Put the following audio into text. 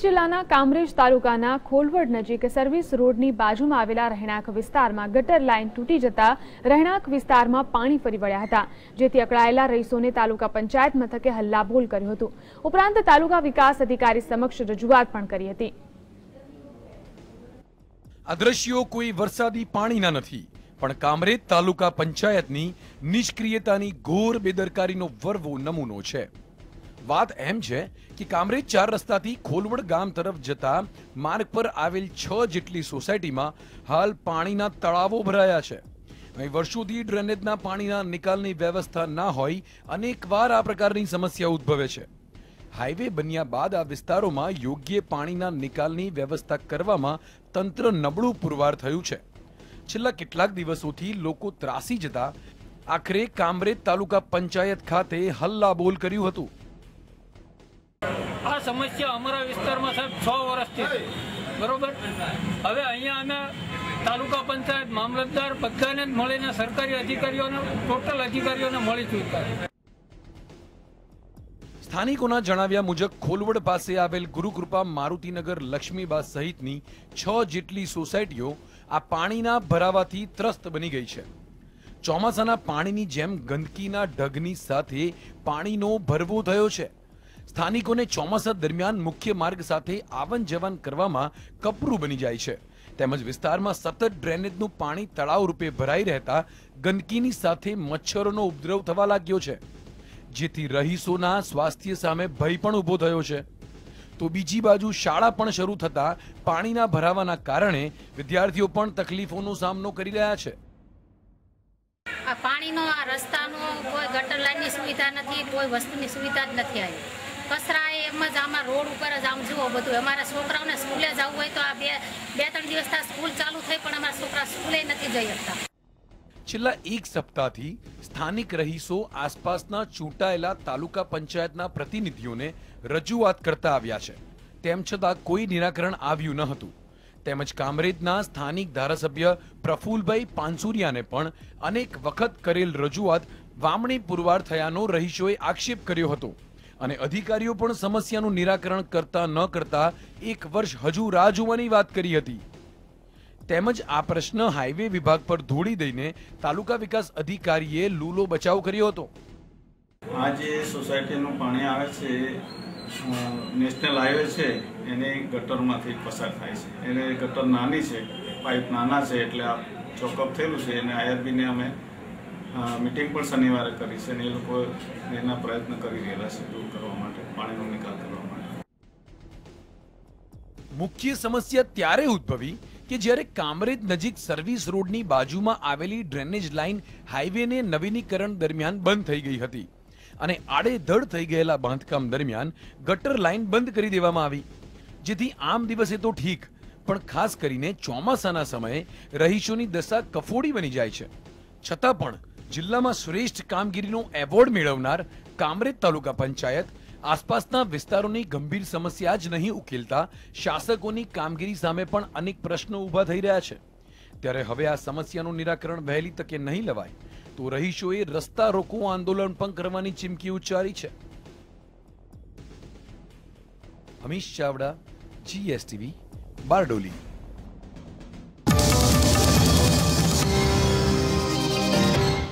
જિલ્લાના કામરેજ તાલુકાના ખોલવડ નજીક સર્વિસ રોડની બાજુમાં આવેલા રહેણાંક વિસ્તારમાં ગટર લાઇન તૂટી જતા રહેણાંક વિસ્તારમાં પાણી ફરી વળ્યા હતા, જેથી અકળાયેલા રહીશોને તાલુકા પંચાયત મથકે હલ્લાબોલ કર્યું હતું. ઉપરાંત તાલુકા વિકાસ અધિકારી સમક્ષ રજૂઆત પણ કરી હતી. અદ્રશ્યો કોઈ વરસાદી પાણીના નથી, પણ કામરેજ તાલુકા પંચાયતની નિષ્ક્રિયતાની ઘોર બેદરકારીનો વર્વો નમૂનો છે. વાત એમ છે કે કામરેજ ચાર રસ્તાથી ખોલવડ ગામ તરફ જતા માર્ગ પર આવેલ છ જેટલી સોસાયટીમાં હાલ પાણીના તળાવો ભરાયા છે. અહીં વર્ષોથી ડ્રેનેજના પાણીના નિકાલની વ્યવસ્થા ના હોય, અનેકવાર આ પ્રકારની સમસ્યા ઉદ્ભવે છે. હાઈવે બન્યા બાદ આ વિસ્તારોમાં યોગ્ય પાણીના નિકાલની વ્યવસ્થા કરવામાં તંત્ર નબળું પુરવાર થયું છે. છેલ્લા કેટલાક દિવસોથી લોકો ત્રાસી જતા આખરે કામરેજ તાલુકા પંચાયત ખાતે હલ્લાબોલ કર્યું હતું. સમસ્યા અમારા વિસ્તારમાં સાહેબ છ વર્ષથી છે. બરોબર? હવે અહીંયા અમે તાલુકા પંચાયત મામલતદાર બધાને મળીને સરકારી અધિકારીઓને, ટોટલ અધિકારીઓને મળી સ્થાનિકોના જણાવ્યા મુજબ ખોલવડ પાસે આવેલ ગુરુકૃપા મારુતિનગર લક્ષ્મીબા સહિતની છ જેટલી સોસાયટીઓ આ પાણીના ભરાવાથી ત્રસ્ત બની ગઈ છે. ચોમાસાના પાણીની જેમ ગંદકીના ઢગની સાથે પાણીનો ભરવો થયો છે. સ્થાનિકોને ચોમાસા દરમિયાન મુખ્ય માર્ગ સાથે આવન જવન કરવામાં કપરું બની જાય છે. તેમજ વિસ્તારમાં સતત ડ્રેનેજનું પાણી તળાવ રૂપે ભરાઈ રહેતા ગંદકીની સાથે મચ્છરોનો ઉપદ્રવ થવા લાગ્યો છે. જેથી રહીશોના સ્વાસ્થ્ય સામે ભય પણ ઊભો થયો છે. તો બીજી બાજુ શાળા પણ શરૂ થતા પાણીના ભરાવાના કારણે વિદ્યાર્થીઓ પણ તકલીફોનો સામનો કરી રહ્યા છે. પાણીનો આ રસ્તાનો કોઈ ગટર લાઈનની સુવિધા નથી, કોઈ વસ્તુની સુવિધા જ નથી આવી. કચરા એમ જ આમાં રોડ ઉપર જ આમ જુઓ બધું. અમારા છોકરાઓને સ્કૂલે જવું હોય તો આ બે બે ત્રણ દિવસ સ્કૂલ ચાલુ થઈ પણ અમારા છોકરા સ્કૂલે નથી જઈ શકતા. છેલ્લા એક સપ્તાહથી સ્થાનિક રહીશો આસપાસના ચૂંટાયેલા તાલુકા પંચાયતના પ્રતિનિધિઓને રજૂઆત કરતા આવ્યા છે. તેમ છતાં કોઈ નિરાકરણ આવ્યું ન હતું. તેમજ કામરેજના સ્થાનિક ધારાસભ્ય પ્રફુલભાઈ પાનસુરિયાને પણ અનેક વખત કરેલ રજૂઆત વામણી પુરવાર થયાનો રહીશોએ આક્ષેપ કર્યો હતો. અને અધિકારીઓ પણ સમસ્યાનું નિરાકરણ કરતા ન કરતા એક વર્ષ હજુ રાહ જોવાની વાત કરી હતી. તેમજ આ પ્રશ્ન હાઈવે વિભાગ પર ધોળી દઈને તાલુકા વિકાસ અધિકારીએ લૂલો બચાવ કર્યો હતો. આ જે સોસાયટીનું પાણી આવે છે નેશનલ હાઈવે છે, એને ગટરમાંથી પસાર થાય છે. એને ગટર નાની છે, પાઇપ નાના છે, એટલે આ ચોકઅપ થયેલું છે, એને આઈઆરબીને અમે મિટિંગ પણ શનિવારે કરી છે અને એ લોકો એના પ્રયત્ન કરી રહેલા છે દૂર કરવા માટે, પાણીનો નિકાલ કરવા માટે. મુખ્ય સમસ્યા ત્યારે ઉદ્ભવી કે જ્યારે કામરેજ નજીક સર્વિસ રોડની બાજુમાં આવેલી ડ્રેનેજ લાઇન હાઈવેને નવીનીકરણ દરમિયાન બંધ થઈ ગઈ હતી અને આડેધડ થઈ ગયેલા બાંધકામ દરમિયાન ગટર લાઇન બંધ કરી દેવામાં આવી. જેથી આમ દિવસે તો ઠીક, પણ ખાસ કરીને ચોમાસાના સમયે રહીશોની દશા કફોડી બની જાય છે. છતાં પણ જિલ્લામાં શ્રેષ્ઠ કામગીરીનો એવોર્ડ મેળવનાર કામરેજ તાલુકા પંચાયત આસપાસના વિસ્તારોની ગંભીર સમસ્યા જ નહીં ઉકેલતા શાસકોની કામગીરી સામે પણ અનેક પ્રશ્નો ઊભા થઈ રહ્યા છે. ત્યારે હવે આ સમસ્યાનું નિરાકરણ વહેલી તકે નહીં લવાય તો રહીશોએ રસ્તા રોકો આંદોલન પણ કરવાની ચીમકી ઉચ્ચારી છે. અમીશ ચાવડા જીએસટીવી બારડોલી.